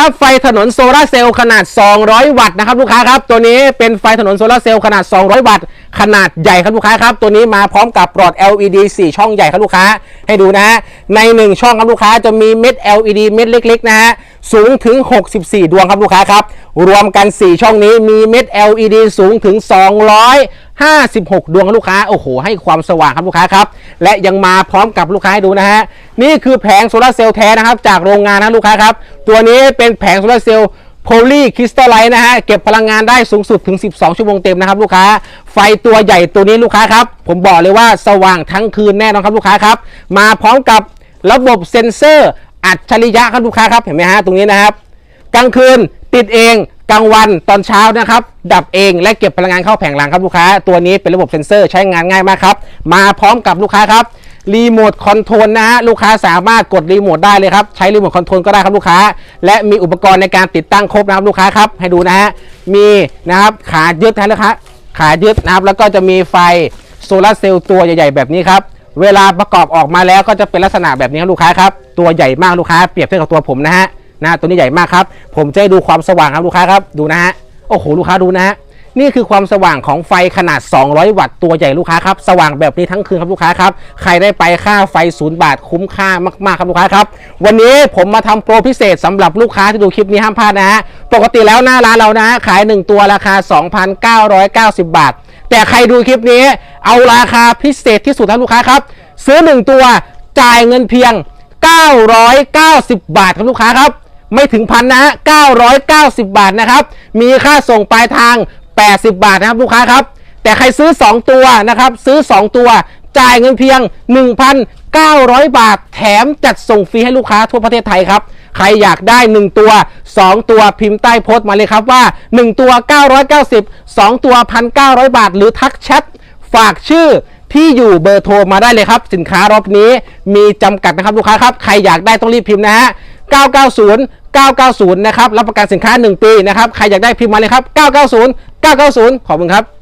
ครับไฟถนนโซลาร์เซลล์ขนาด 200 วัตต์นะครับลูกค้าครับตัวนี้เป็นไฟถนนโซลาร์เซลล์ขนาด 200 วัตต์ ขนาดใหญ่ครับลูกค้าครับตัวนี้มาพร้อมกับปลอด LED 4 ช่องใหญ่ครับลูกค้าให้ดูนะฮะใน 1 ช่องครับลูกค้าจะมีเม็ด LED เม็ดเล็กๆนะฮะสูงถึง 64 ดวงครับลูกค้าครับรวมกัน 4 ช่องนี้มีเม็ด LED สูงถึง 200 56 ดวงครับลูกค้าโอ้โหให้ความสว่างครับลูกค้าครับ และยังมาพร้อมกับลูกค้าให้ดูนะฮะนี่คือแผงโซลาเซลล์แท้นะครับจากโรงงานนะลูกค้าครับ ตัวนี้เป็นแผงโซลาเซลล์โพลีคริสตัลไลท์นะฮะเก็บพลังงานได้สูงสุดถึง 12 ชั่วโมงเต็มนะครับลูกค้า ไฟตัวใหญ่ตัวนี้ลูกค้าครับ ผมบอกเลยว่าสว่างทั้งคืนแน่นอนครับลูกค้าครับ มาพร้อมกับระบบเซ็นเซอร์อัจฉริยะครับลูกค้าครับเห็นไหมฮะตรงนี้นะครับกลางคืนติดเอง กลางวันตอนเช้านะครับ ดับเองและเก็บพลังงานเข้าแผงหลังครับลูกค้า ตัวนี้เป็นระบบเซ็นเซอร์ใช้งานง่ายมากครับ มาพร้อมกับลูกค้าครับรีโมทคอนโทรลนะฮะลูกค้าสามารถกดรีโมทได้เลยครับ ใช้รีโมทคอนโทรลก็ได้ครับลูกค้า และมีอุปกรณ์ในการติดตั้งครบนะครับลูกค้าครับ ให้ดูนะฮะมีนะครับขายึดนะลูกค้าขายึดนะครับแล้วก็จะมีไฟโซลาร์เซลล์ตัวใหญ่ ๆ แบบนี้ครับเวลาประกอบออกมาแล้วก็จะเป็นลักษณะแบบนี้ครับลูกค้าครับตัวใหญ่มากลูกค้าเปรียบเทียบกับตัวผมนะฮะ นะตัวนี้ใหญ่มากครับ ผมจะให้ดูความสว่างครับลูกค้าครับดูนะฮะโอ้โหลูกค้าดูนะฮะนี่คือความสว่างของไฟขนาด 200 วัตต์ตัวใหญ่ลูกค้าครับสว่างแบบนี้ทั้งคืนครับลูกค้าครับใครได้ไปค่าไฟศูนย์บาทคุ้มค่ามากๆครับลูกค้าครับวันนี้ผมมาทำโปรพิเศษสำหรับลูกค้าที่ดูคลิปนี้ห้ามพลาดนะฮะปกติแล้วหน้าร้านเรานะฮะขาย 1 ตัวราคา 2,990 บาท แต่ใครดูคลิปนี้ เอาราคาพิเศษที่สุดครับลูกค้าครับซื้อ 1 ตัวจ่ายเงินเพียง 990 บาทครับลูกค้าครับ ไม่ถึงพันนะฮะ990 บาทนะครับ มีค่าส่งปลายทาง 80 บาทนะครับลูกค้าครับ แต่ใครซื้อ 2 ตัวนะครับ ซื้อ 2 ตัว จ่ายเงินเพียง 1,900 บาท แถมจัดส่งฟรีให้ลูกค้าทั่วประเทศไทยครับใครอยากได้ 1 ตัว 2 ตัวพิมพ์ใต้โพสต์มาเลยครับว่า 1 ตัว 990 2 ตัว 1,900 บาท หรือทักแชทฝากชื่อที่อยู่เบอร์โทรมาได้เลยครับ สินค้ารอบนี้มีจำกัดนะครับลูกค้าครับ ใครอยากได้ต้องรีบพิมพ์นะฮะ 990 990 นะครับ รับประกันสินค้า 1 ปีนะครับ ใครอยากได้พิมพ์มาเลยครับ 990 990 ขอบคุณครับ